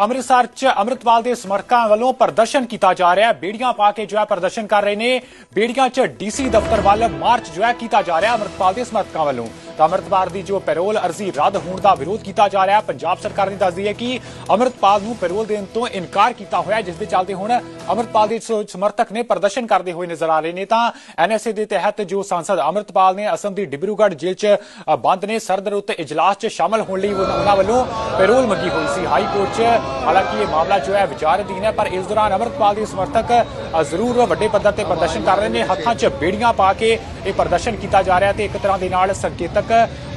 ਅੰਮ੍ਰਿਤਸਰ 'ਚ ਅੰਮ੍ਰਿਤਪਾਲ ਦੇ ਸਮਰਥਕਾਂ ਵੱਲੋਂ ਪ੍ਰਦਰਸ਼ਨ ਕੀਤਾ ਜਾ ਰਿਹਾ ਹੈ। ਬੇੜੀਆਂ ਪਾ ਕੇ ਜੋ ਹੈ ਪ੍ਰਦਰਸ਼ਨ ਕਰ ਰਹੇ ਨੇ। ਬੇੜੀਆਂ 'ਚ ਡੀਸੀ ਦਫ਼ਤਰ ਵੱਲ ਮਾਰਚ ਜੋ ਹੈ ਕੀਤਾ ਜਾ ਰਿਹਾ ਅੰਮ੍ਰਿਤਪਾਲ ਦੇ ਸਮਰਥਕਾਂ ਵੱਲੋਂ। ਤਾਂ ਅੰਮ੍ਰਿਤਪਾਲ ਦੀ ਜੋ ਪੈਰੋਲ ਅਰਜ਼ੀ ਰੱਦ ਹੋਣ ਦਾ ਵਿਰੋਧ ਕੀਤਾ ਜਾ ਰਿਹਾ, ਪੰਜਾਬ ਸਰਕਾਰ ਨੇ ਦੱਸਦੀ ਹੈ ਕਿ ਅੰਮ੍ਰਿਤਪਾਲ ਨੂੰ ਪੈਰੋਲ ਦੇਣ ਤੋਂ ਇਨਕਾਰ ਕੀਤਾ ਹੋਇਆ ਜਿਸ ਦੇ ਚੱਲਦੇ ਹੁਣ ਅੰਮ੍ਰਿਤਪਾਲ ਦੇ ਸਮਰਥਕ ਨੇ ਪ੍ਰਦਰਸ਼ਨ ਕਰਦੇ ਹੋਏ ਨਜ਼ਰ ਆ ਰਹੇ ਨੇ। ਤਾਂ ਐਨਐਸਏ ਦੇ ਤਹਿਤ ਜੋ ਸਾਂਸਦ ਅੰਮ੍ਰਿਤਪਾਲ ਨੇ ਅਸਮ ਦੀ ਡਿਬਰੂਗੜ੍ਹ ਜੇਲ੍ਹ 'ਚ ਬੰਦ ਨੇ, ਸਰਦਰ ਉੱਤੇ ਇਜਲਾਸ 'ਚ ਸ਼ਾਮਲ ਹੋਣ ਲਈ ਉਹਨਾਂ ਵੱਲੋਂ ਪੈਰੋਲ ਮੰਗੀ ਹੋਈ ਸੀ। ਹਾਈ ਕੋਰਟ 'ਚ ਹਾਲਾਂਕਿ ਇਹ ਮਾਮਲਾ ਜੋ ਹੈ ਵਿਚਾਰ ਅਧੀਨ ਹੈ, ਪਰ ਇਸ ਦੌਰਾਨ ਅੰਮ੍ਰਿਤਪਾਲ ਦੇ ਸਮਰਥਕ ਜ਼ਰੂਰ ਵੱਡੇ ਪੱਧਰ ਤੇ ਪ੍ਰਦਰਸ਼ਨ ਕਰ ਰਹੇ ਨੇ। ਹੱਥਾਂ 'ਚ ਬੇੜੀਆਂ ਪਾ ਕੇ ਇਹ ਪ੍ਰਦਰਸ਼ਨ ਕੀਤਾ ਜਾ ਰਿਹਾ ਤੇ ਇੱਕ ਤਰ੍ਹਾਂ ਦੇ ਨਾਲ ਸੰਕੇਤਕ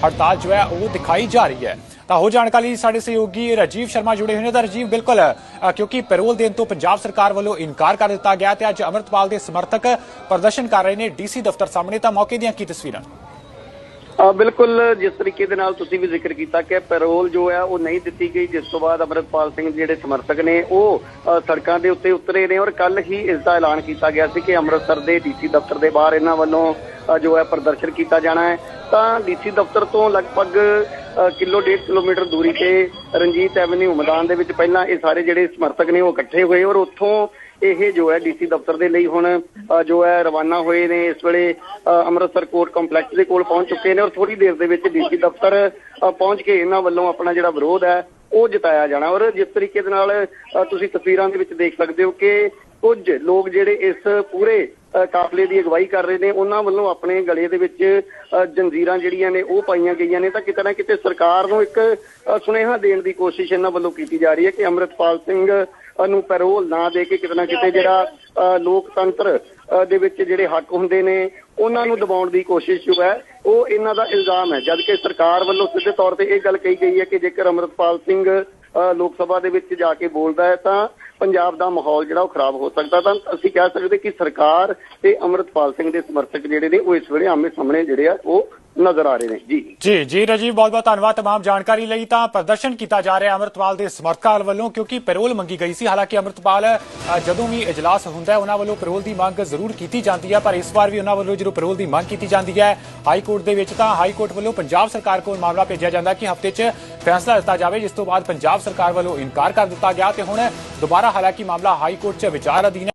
ਹੜਤਾਲ ਜੋ ਹੈ ਉਹ ਦਿਖਾਈ ਜਾ ਰਹੀ ਹੈ। ਤਾਂ ਹੋ ਜਾਣਕਾਰੀ ਸਾਡੇ ਸਹਿਯੋਗੀ ਰਾਜੀਵ ਸ਼ਰਮਾ ਜੁੜੇ ਹੋਏ ਨੇ। ਤਾਂ ਰਾਜੀਵ, ਬਿਲਕੁਲ ਕਿਉਂਕਿ ਪੈਰੋਲ ਦੇਣ ਤੋਂ ਪੰਜਾਬ ਸਰਕਾਰ ਵੱਲੋਂ ਇਨਕਾਰ ਕਰ ਦਿੱਤਾ ਗਿਆ ਤੇ ਅੱਜ ਅੰਮ੍ਰਿਤਪਾਲ ਦੇ ਸਮਰਥਕ ਪ੍ਰਦਰਸ਼ਨ ਕਰ ਰਹੇ ਨੇ ਡੀਸੀ ਦਫ਼ਤਰ ਸਾਹਮਣੇ। ਤਾਂ ਮੌਕੇ ਦੀਆਂ ਕੀ ਤਸਵੀਰਾਂ? ਬਿਲਕੁਲ, ਜਿਸ ਤਰੀਕੇ ਦੇ ਨਾਲ ਤੁਸੀਂ ਵੀ ਜ਼ਿਕਰ ਕੀਤਾ ਕਿ ਪੈਰੋਲ ਜੋ ਹੈ ਉਹ ਨਹੀਂ ਦਿੱਤੀ ਗਈ, ਜਿਸ ਤੋਂ ਬਾਅਦ ਅਮਰਪਾਲ ਸਿੰਘ ਜਿਹੜੇ ਸਮਰਥਕ ਨੇ, ਉਹ ਸੜਕਾਂ ਦੇ ਉੱਤੇ ਉਤਰੇ ਨੇ ਔਰ ਕੱਲ ਹੀ ਇਸ ਦਾ ਐਲਾਨ ਕੀਤਾ ਗਿਆ ਸੀ ਕਿ ਅੰਮ੍ਰਿਤਸਰ ਦੇ ਡੀਸੀ ਦਫ਼ਤਰ ਦੇ ਬਾਹਰ ਇਹਨਾਂ ਵੱਲੋਂ ਜੋ ਹੈ ਪ੍ਰਦਰਸ਼ਨ ਕੀਤਾ ਜਾਣਾ ਹੈ। ਤਾਂ ਡੀਸੀ ਦਫ਼ਤਰ ਤੋਂ ਲਗਭਗ ਅ, ਕਿਲੋ ਡੇਢ ਕਿਲੋਮੀਟਰ ਦੂਰੀ ਤੇ ਰਣਜੀਤ ਐਵਨਿਊ ਮੈਦਾਨ ਦੇ ਵਿੱਚ ਪਹਿਲਾਂ ਇਹ ਸਾਰੇ ਜਿਹੜੇ ਸਮਰਥਕ ਨੇ ਉਹ ਇਕੱਠੇ ਹੋਏ ਔਰ ਉੱਥੋਂ ਇਹ ਜੋ ਹੈ ਡੀਸੀ ਦਫ਼ਤਰ ਦੇ ਲਈ ਹੁਣ ਜੋ ਹੈ ਰਵਾਨਾ ਹੋਏ ਨੇ। ਇਸ ਵੇਲੇ ਅੰਮ੍ਰਿਤਸਰ ਕੋਰਟ ਕੰਪਲੈਕਸ ਦੇ ਕੋਲ ਪਹੁੰਚ ਚੁੱਕੇ ਨੇ ਔਰ ਥੋੜੀ ਦੇਰ ਦੇ ਵਿੱਚ ਡੀਸੀ ਦਫ਼ਤਰ ਪਹੁੰਚ ਕੇ ਇਹਨਾਂ ਵੱਲੋਂ ਆਪਣਾ ਜਿਹੜਾ ਵਿਰੋਧ ਹੈ ਉਹ ਜਤਾਇਆ ਜਾਣਾ। ਔਰ ਜਿਸ ਤਰੀਕੇ ਦੇ ਨਾਲ ਤੁਸੀਂ ਤਸਵੀਰਾਂ ਦੇ ਵਿੱਚ ਦੇਖ ਸਕਦੇ ਹੋ ਕਿ ਕੁਝ ਲੋਕ ਜਿਹੜੇ ਇਸ ਪੂਰੇ ਕਾਫਲੇ ਦੀ ਅਗਵਾਈ ਕਰ ਰਹੇ ਨੇ ਉਹਨਾਂ ਵੱਲੋਂ ਆਪਣੇ ਗਲੇ ਦੇ ਵਿੱਚ ਜੰਜੀਰਾਂ ਜਿਹੜੀਆਂ ਨੇ ਉਹ ਪਾਈਆਂ ਗਈਆਂ ਨੇ। ਤਾਂ ਕਿਤੇ ਨਾ ਕਿਤੇ ਸਰਕਾਰ ਨੂੰ ਇੱਕ ਸੁਨੇਹਾ ਦੇਣ ਦੀ ਕੋਸ਼ਿਸ਼ ਇਹਨਾਂ ਵੱਲੋਂ ਕੀਤੀ ਜਾ ਰਹੀ ਹੈ ਕਿ ਅੰਮ੍ਰਿਤਪਾਲ ਸਿੰਘ ਨੂੰ ਪੈਰੋਲ ਨਾ ਦੇ ਕੇ ਕਿਤੇ ਨਾ ਕਿਤੇ ਜਿਹੜਾ ਅ, ਲੋਕਤੰਤਰ ਦੇ ਵਿੱਚ ਜਿਹੜੇ ਹੱਕ ਹੁੰਦੇ ਨੇ ਉਹਨਾਂ ਨੂੰ ਦਬਾਉਣ ਦੀ ਕੋਸ਼ਿਸ਼ ਜੋ ਹੈ ਉਹ ਇਹਨਾਂ ਦਾ ਇਲਜ਼ਾਮ ਹੈ। ਜਦਕਿ ਸਰਕਾਰ ਵੱਲੋਂ ਸਿੱਧੇ ਤੌਰ ਤੇ ਇਹ ਗੱਲ ਕਹੀ ਗਈ ਹੈ ਕਿ ਜੇਕਰ ਅੰਮ੍ਰਿਤਪਾਲ ਸਿੰਘ ਲੋਕ ਸਭਾ ਦੇ ਵਿੱਚ ਜਾ ਕੇ ਬੋਲਦਾ ਹੈ ਤਾਂ ਪੰਜਾਬ ਦਾ ਮਾਹੌਲ ਜਿਹੜਾ ਉਹ ਖਰਾਬ ਹੋ ਸਕਦਾ ਤਾਂ ਅਸੀਂ ਕਹਿ ਸਕਦੇ ਕਿ ਸਰਕਾਰ ਤੇ ਅੰਮ੍ਰਿਤਪਾਲ ਸਿੰਘ ਦੇ ਸਮਰਥਕ ਜਿਹੜੇ ਨੇ ਉਹ ਇਸ ਵੇਲੇ ਆਮੇ ਸਾਹਮਣੇ ਜਿਹੜੇ ਆ ਉਹ ਨਜ਼ਰ ਆ ਰਹੇ ਨੇ ਜੀ ਜੀ ਜੀ ਰਾਜੀਵ ਬਹੁਤ ਬਹੁਤ ਧੰਨਵਾਦ तमाम ਜਾਣਕਾਰੀ ਲਈ ਤਾਂ ਪ੍ਰਦਰਸ਼ਨ ਕੀਤਾ ਜਾ ਰਿਹਾ ਅੰਮ੍ਰਿਤਪਾਲ ਦੇ ਸਮਰਥਕਾਂ ਵੱਲੋਂ ਕਿਉਂਕਿ ਪੈਰੋਲ ਮੰਗੀ ਗਈ ਸੀ ਹਾਲਾਂਕਿ ਅੰਮ੍ਰਿਤਪਾਲ ਅ, ਜਦੋਂ ਵੀ ਇਜਲਾਸ ਹੁੰਦਾ ਹੈ ਉਹਨਾਂ ਵੱਲੋਂ ਪੈਰੋਲ ਦੀ ਮੰਗ ਜ਼ਰੂਰ ਕੀਤੀ ਜਾਂਦੀ ਹੈ ਪਰ ਇਸ ਵਾਰ ਵੀ ਉਹਨਾਂ ਵੱਲੋਂ ਜਦੋਂ ਪੈਰੋਲ ਦੀ ਮੰਗ ਕੀਤੀ ਜਾਂਦੀ ਹੈ ਹਾਈ ਕੋਰਟ ਦੇ ਵਿੱਚ ਤਾਂ ਹਾਈ ਕੋਰਟ ਵੱਲੋਂ ਪੰਜਾਬ ਸਰਕਾਰ ਕੋਲ ਮਾਮਲਾ ਭੇਜਿਆ ਜਾਂਦਾ ਕਿ ਹਫ਼ਤੇ 'ਚ ਫੈਸਲਾ ਦਿੱਤਾ ਜਾਵੇ, ਜਿਸ ਤੋਂ ਬਾਅਦ ਪੰਜਾਬ ਸਰਕਾਰ ਵੱਲੋਂ ਇਨਕਾਰ ਕਰ ਦਿੱਤਾ ਗਿਆ ਤੇ ਹੁਣ ਦੁਬਾਰਾ ਹਾਲਾਂਕਿ ਮਾਮਲਾ ਹਾਈ ਕੋਰਟ 'ਚ ਵਿਚਾਰ ਅਧੀਨ ਹੈ।